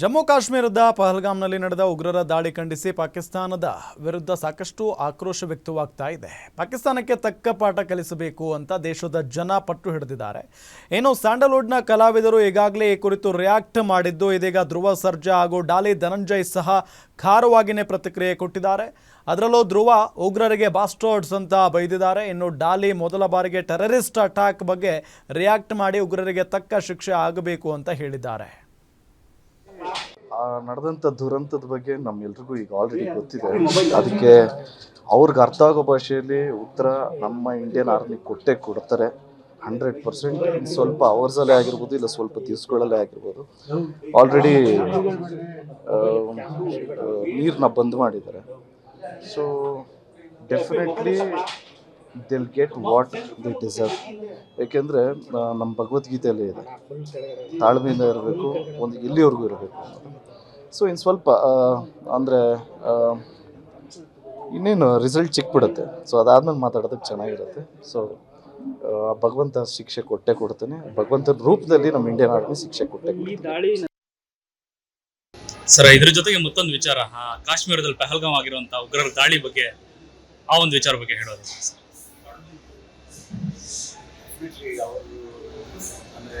ಜಮ್ಮು ಕಾಶ್ಮೀರದ ಪಹಲ್ಗಾಮ್ನಲ್ಲಿ ನಡೆದ ಉಗ್ರರ ದಾಳಿ ಖಂಡಿಸಿ ಪಾಕಿಸ್ತಾನದ ವಿರುದ್ಧ ಸಾಕಷ್ಟು ಆಕ್ರೋಶ ವ್ಯಕ್ತವಾಗ್ತಾ ಇದೆ. ಪಾಕಿಸ್ತಾನಕ್ಕೆ ತಕ್ಕ ಪಾಠ ಕಲಿಸಬೇಕು ಅಂತ ದೇಶದ ಜನ ಪಟ್ಟು ಹಿಡಿದಿದ್ದಾರೆ. ಏನು ಸ್ಯಾಂಡಲ್ವುಡ್ನ ಕಲಾವಿದರು ಈಗಾಗಲೇ ಈ ಕುರಿತು ರಿಯಾಕ್ಟ್ ಮಾಡಿದ್ದು, ಇದೀಗ ಧ್ರುವ ಸರ್ಜಾ ಹಾಗೂ ಡಾಲಿ ಧನಂಜಯ್ ಸಹ ಖಾರವಾಗಿಯೇ ಪ್ರತಿಕ್ರಿಯೆ ಕೊಟ್ಟಿದ್ದಾರೆ. ಅದರಲ್ಲೂ ಧ್ರುವ ಉಗ್ರರಿಗೆ ಬಾಸ್ಟರ್ಡ್ಸ್ ಅಂತ ಬೈದಿದ್ದಾರೆ. ಇನ್ನು ಡಾಲಿ ಮೊದಲ ಬಾರಿಗೆ ಟೆರರಿಸ್ಟ್ ಅಟ್ಯಾಕ್ ಬಗ್ಗೆ ರಿಯಾಕ್ಟ್ ಮಾಡಿ ಉಗ್ರರಿಗೆ ತಕ್ಕ ಶಿಕ್ಷೆ ಆಗಬೇಕು ಅಂತ ಹೇಳಿದ್ದಾರೆ. ಆ ನಡೆದಂಥ ದುರಂತದ ಬಗ್ಗೆ ನಮ್ಮೆಲ್ರಿಗೂ ಈಗ ಆಲ್ರೆಡಿ ಗೊತ್ತಿದೆ. ಅದಕ್ಕೆ ಅವ್ರಿಗೆ ಅರ್ಥ ಆಗೋ ಭಾಷೆಯಲ್ಲಿ ಉತ್ತರ ನಮ್ಮ ಇಂಡಿಯನ್ ಆರ್ಮಿ ಕೊಟ್ಟೆ ಕೊಡ್ತಾರೆ. ಹಂಡ್ರೆಡ್ ಪರ್ಸೆಂಟ್ ಸ್ವಲ್ಪ ಅವರ್ಸಲ್ಲೇ ಆಗಿರ್ಬೋದು ಇಲ್ಲ ಸ್ವಲ್ಪ ದಿವಸಗಳಲ್ಲೇ ಆಗಿರ್ಬೋದು. ಆಲ್ರೆಡಿ ನೀರನ್ನ ಬಂದ್ ಮಾಡಿದ್ದಾರೆ. So definitely they'll get what they deserve ಏಕೆಂದರೆ ನಮ್ಮ ಭಗವದ್ಗೀತೆಯಲ್ಲೇ ಇದೆ. ತಾಳ್ಮೆಯಿಂದ ಇರಬೇಕು ಒಂದು ಇಲ್ಲಿವರೆಗೂ ಇರಬೇಕು. ಸೊ ಇನ್ನು ಸ್ವಲ್ಪ ಅಂದರೆ ಇನ್ನೇನು ರಿಸಲ್ಟ್ ಚಿಕ್ಬಿಡುತ್ತೆ. ಸೊ ಅದಾದ್ಮೇಲೆ ಮಾತಾಡೋದಕ್ಕೆ ಚೆನ್ನಾಗಿರುತ್ತೆ. ಸೊ ಭಗವಂತ ಶಿಕ್ಷೆ ಕೊಟ್ಟೆ ಕೊಡ್ತಾನೆ. ಭಗವಂತನ ರೂಪದಲ್ಲಿ ನಮ್ಮ ಇಂಡಿಯನ್ ಆರ್ಮಿ ಶಿಕ್ಷೆ ಕೊಟ್ಟೆ ಕೊಡ್ತಾನೆ. ಸರ್ ಇದ್ರ ಜೊತೆಗೆ ಮತ್ತೊಂದು ವಿಚಾರ. ಕಾಶ್ಮೀರದಲ್ಲಿ ಪಹಲ್ಗಾಮ್ ಆಗಿರುವಂತ ಉಗ್ರರ ದಾಳಿ ಬಗ್ಗೆ ಆ ಒಂದು ವಿಚಾರ ಬಗ್ಗೆ ಹೇಳೋದು. ಅಂದರೆ